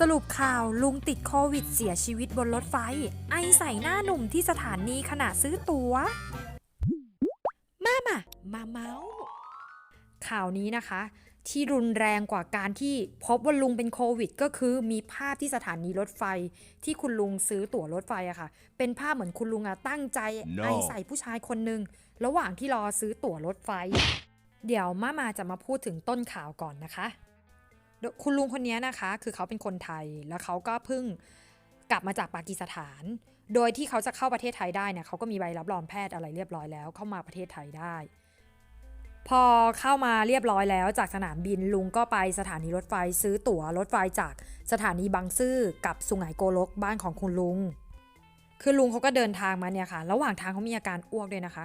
สรุปข่าวลุงติดโควิดเสียชีวิตบนรถไฟ ไอใส่หน้าหนุ่มที่สถานีขณะซื้อตัว๋ว มามามาเมาส์ข่าวนี้นะคะ ที่รุนแรงกว่าการที่พบว่าลุงเป็นโควิด ก็คือมีภาพที่สถานีรถไฟ ที่คุณลุงซื้อตั๋วรถไฟอะค่ะ เป็นภาพเหมือนคุณลุงอะตั้งใจ No ไอใส่ผู้ชายคนหนึ่งระหว่างที่รอซื้อตั๋วรถไฟ เดี๋ยวมามาจะมาพูดถึงต้นข่าวก่อนนะคะ คุณลุงคนนี้นะคะ คือเขาเป็นคนไทยแล้วเขาก็เพิ่งกลับมาจากปากีสถาน โดยที่เขาจะเข้าประเทศไทยได้เนี่ยเขาก็มีใบรับรองแพทย์อะไรเรียบร้อยแล้ว เข้ามาประเทศไทยได้ พอเข้ามาเรียบร้อยแล้วจากสนามบินลุงก็ไปสถานีรถไฟซื้อตั๋วรถไฟจากสถานีบางซื่อกับสุไหงโกลกบ้านของคุณลุง คือลุงเขาก็เดินทางมาเนี่ยค่ะ ระหว่างทางเขามีอาการอ้วกด้วยนะคะ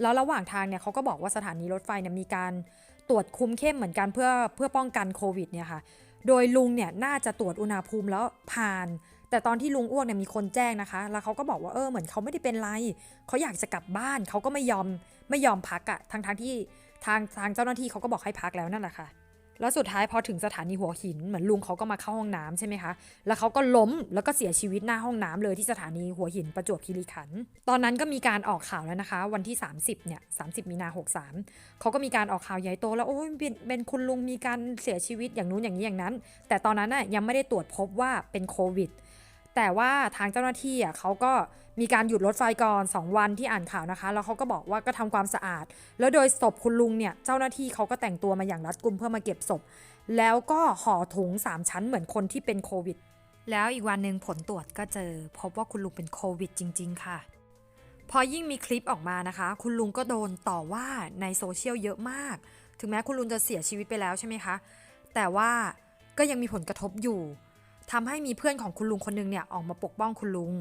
แล้วระหว่างทางเนี่ยเขาก็บอกว่าสถานีรถไฟเนี่ยมีการ ตรวจคุมเข้มเหมือนกันเพื่อเพื่อป้องกันโควิดเนี่ยค่ะ โดยลุงเนี่ยน่าจะตรวจอุณหภูมิแล้วผ่าน แต่ตอนที่ลุงอ้วกเนี่ยมีคนแจ้งนะคะ แล้วเขาก็บอกว่าเออเหมือนเขาไม่ได้เป็นไรเขาอยากจะกลับบ้านเขาก็ไม่ยอมไม่ยอมพักอะทั้งทงๆที่ทางทางเจ้าหน้าที่เขาก็บอกให้พักแล้วนั่นแหละค่ะ แล้วสุดท้ายพอถึงสถานีหัวหินเหมือนลุงเขาก็มาเข้าห้องน้ำใช่ไหมคะ แล้วเขาก็ล้มแล้วก็เสียชีวิตหน้าห้องน้ำเลยที่สถานีหัวหินประจวบคีรีขันธ์ตอนนั้นก็มีการออกข่าวแล้วนะคะ วันที่ 30เนี่ย30 มีนา 63 เขาก็มีการออกข่าวใหญ่โตแล้วโอ้ยเป็นเป็นคุณลุงมีการเสียชีวิตอย่างนู้นอย่างนี้อย่างนั้น แต่ตอนนั้นน่ะยังไม่ได้ตรวจพบว่าเป็นโควิด แต่ว่าทางเจ้าหน้าที่อะเขาก็มีการหยุดรถไฟก่อน 2 วันที่อ่านข่าวนะคะ แล้วเขาก็บอกว่าก็ทำความสะอาด แล้วโดยศพคุณลุงเนี่ยเจ้าหน้าที่เขาก็แต่งตัวมาอย่างรัดกุมเพื่อมาเก็บศพ แล้วก็ห่อถุง 3 ชั้นเหมือนคนที่เป็นโควิด แล้วอีกวันหนึ่งผลตรวจก็เจอ พบว่าคุณลุงเป็นโควิดจริง ๆ ค่ะ พอยิ่งมีคลิปออกมานะคะ คุณลุงก็โดนต่อว่าในโซเชียลเยอะมาก ถึงแม้คุณลุงจะเสียชีวิตไปแล้วใช่ไหมคะ แต่ว่าก็ยังมีผลกระทบอยู่ ทำให้มีเพื่อนของคุณลุงคนนึงเนี่ยออกมาปกป้องคุณลุง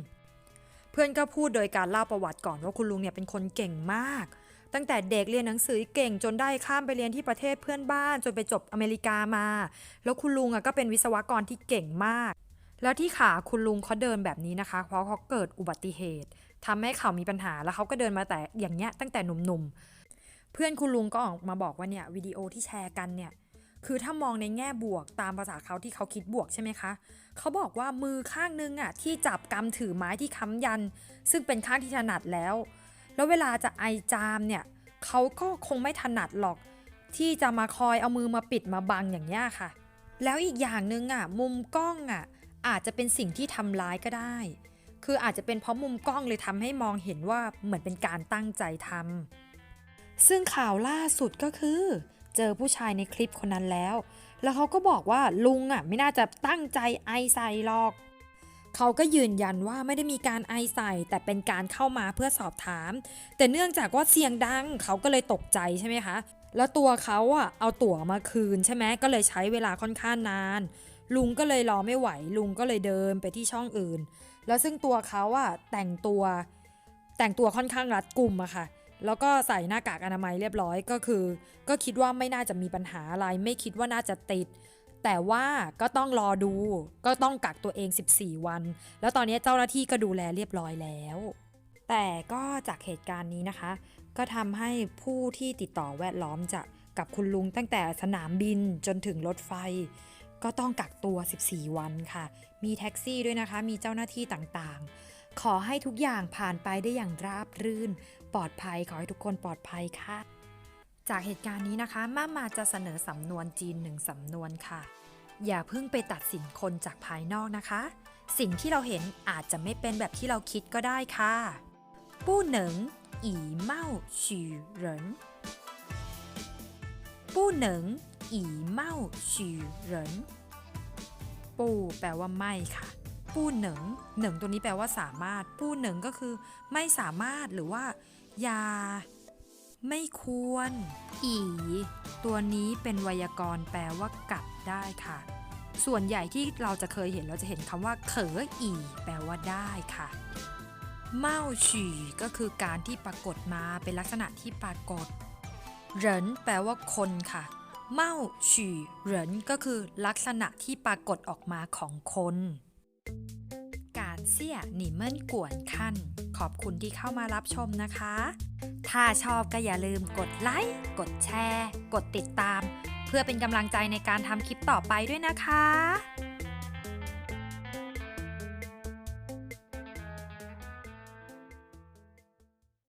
เพื่อนก็พูดโดยการเล่าประวัติก่อนว่าคุณลุงเนี่ยเป็นคนเก่งมาก ตั้งแต่เด็กเรียนหนังสือเก่งจนได้ข้ามไปเรียนที่ประเทศเพื่อนบ้านจนไปจบอเมริกามา แล้วคุณลุงอะก็เป็นวิศวกรที่เก่งมาก แล้วที่ขาคุณลุงเขาเดินแบบนี้นะคะ เพราะเขาเกิดอุบัติเหตุทำให้เขามีปัญหาแล้วเขาก็เดินมาแต่อย่างเงี้ยตั้งแต่หนุ่มๆเพื่อนคุณลุงก็ออกมาบอกว่าเนี่ยวิดีโอที่แชร์กันเนี่ย คือถ้ามองในแง่บวกตามภาษาเขาที่เขาคิดบวกใช่ไหมคะ เขาบอกว่ามือข้างนึงอะที่จับกำถือไม้ที่ค้ำยัน ซึ่งเป็นข้างที่ถนัดแล้ว แล้วเวลาจะไอจามเนี่ยเขาก็คงไม่ถนัดหรอก ที่จะมาคอยเอามือมาปิดมาบังอย่างนี้ค่ะ แล้วอีกอย่างหนึ่งอะมุมกล้องอะอาจจะเป็นสิ่งที่ทำร้ายก็ได้ คืออาจจะเป็นเพราะมุมกล้องเลยทำให้มองเห็นว่าเหมือนเป็นการตั้งใจทำซึ่งข่าวล่าสุดก็คือ เจอผู้ชายในคลิปคนนั้นแล้ว แล้วเขาก็บอกว่าลุงอะไม่น่าจะตั้งใจไอใส่หรอก เขาก็ยืนยันว่าไม่ได้มีการไอใส่ แต่เป็นการเข้ามาเพื่อสอบถาม แต่เนื่องจากว่าเสียงดังเขาก็เลยตกใจใช่ไหมคะ แล้วตัวเขาอะเอาตั๋วมาคืนใช่ไหมก็เลยใช้เวลาค่อนข้างนาน ลุงก็เลยรอไม่ไหว ลุงก็เลยเดินไปที่ช่องอื่น แล้วซึ่งตัวเขาอะแต่งตัวแต่งตัวค่อนข้างรัดกุมอะค่ะ แล้วก็ใส่หน้ากากอนามัยเรียบร้อยก็คือ ก็คิดว่าไม่น่าจะมีปัญหาอะไร ไม่คิดว่าน่าจะติด แต่ว่าก็ต้องรอดู ก็ต้องกักตัวเอง 14 วัน แล้วตอนนี้เจ้าหน้าที่ก็ดูแลเรียบร้อยแล้ว แต่ก็จากเหตุการณ์นี้นะคะ ก็ทำให้ผู้ที่ติดต่อแวดล้อมจะกับคุณลุงตั้งแต่สนามบินจนถึงรถไฟ ก็ต้องกักตัว 14 วันค่ะ มีแท็กซี่ด้วยนะคะ มีเจ้าหน้าที่ต่างๆ ขอให้ทุกอย่างผ่านไปได้อย่างราบรื่น ปลอดภัยขอให้ทุกคนปลอดภัยค่ะ จากเหตุการณ์นี้นะคะมามาจะเสนอสำนวนจีนหนึ่งสำนวนค่ะ อย่าเพิ่งไปตัดสินคนจากภายนอกนะคะ สิ่งที่เราเห็นอาจจะไม่เป็นแบบที่เราคิดก็ได้ค่ะ ปู้เหนิงอีเม่าฉีเหรินปู้เหนิงอีเม่าฉีเหรินปูแปลว่าไม่ค่ะ ปู้เหนิงเหนิงตัวนี้แปลว่าสามารถปู้เหนิงก็คือ ไม่สามารถหรือว่าอย่าไม่ควร อี ตัวนี้เป็นไวยากรณ์แปลว่ากัดได้ค่ะ ส่วนใหญ่ที่เราจะเคยเห็นเราจะเห็นคำว่า เขออี แปลว่าได้ค่ะเมาฉี่ก็คือการที่ปรากฏมาเป็นลักษณะที่ปรากฏเหรินแปลว่าคนค่ะ เมาฉี่เหรินก็คือลักษณะที่ปรากฏออกมาของคนการ เสี่ยหนีเมินกวนขั้น ขอบคุณที่เข้ามารับชมนะคะ ถ้าชอบก็อย่าลืมกดไลค์ กดแชร์ กดติดตาม เพื่อเป็นกำลังใจในการทำคลิปต่อไปด้วยนะคะ